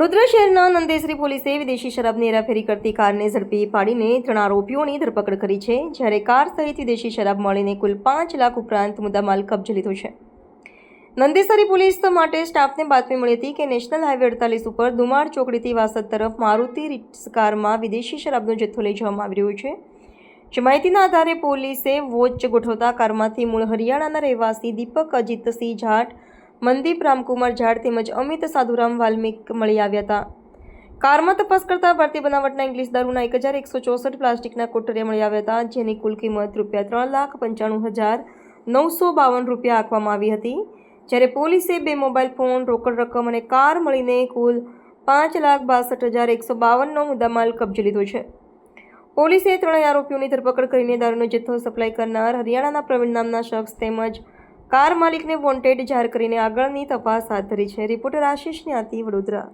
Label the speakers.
Speaker 1: વડોદરા શહેરના નંદેસરી પોલીસે વિદેશી શરાબની હેરાફેરી કરતી કારને ઝડપી પાડીને ત્રણ આરોપીઓની ધરપકડ કરી છે, જ્યારે કાર સહિત વિદેશી શરાબ મળીને કુલ પાંચ લાખ ઉપરાંત મુદ્દામાલ કબજે લીધો છે. નંદેસરી પોલીસ માટે સ્ટાફને બાતમી મળી હતી કે નેશનલ હાઈવે અડતાલીસ ઉપર ધુમાડ ચોકડીથી વાસદ તરફ મારુતિ રિટ્સ કારમાં વિદેશી શરાબનો જથ્થો લઈ જવામાં આવી રહ્યો છે. જે માહિતીના આધારે પોલીસે વોચ ગોઠવતા કારમાંથી મૂળ હરિયાણાના રહેવાસી દીપક અજીતસિંહ જાટ મનદીપ રામકુમાર ઝાડ તેમજ અમિત સાધુરામ વાલ્મિક મળી આવ્યા હતા. કારમાં તપાસ કરતા ભારતીય બનાવટના ઇંગ્લિશ દારૂના એક હજાર એકસો ચોસઠ પ્લાસ્ટિકના કોટરિયા મળી આવ્યા હતા, જેની કુલ કિંમત રૂપિયા ત્રણ લાખ પંચાણું હજાર નવસો બાવન રૂપિયા આપવામાં આવી હતી. જ્યારે પોલીસે બે મોબાઈલ ફોન, રોકડ રકમ અને કાર મળીને કુલ પાંચ લાખ બાસઠ હજાર એકસો બાવનનો મુદ્દામાલ કબજે લીધો છે. પોલીસે ત્રણેય આરોપીઓની ધરપકડ કરીને દારૂનો જથ્થો સપ્લાય કરનાર હરિયાણાના પ્રવીણ નામના શખ્સ તેમજ કાર માલિકને વોન્ટેડ જાહેર કરીને આગળની તપાસ હાથ ધરી છે. રિપોર્ટર આશીષ ન્યાતી વડોદરા.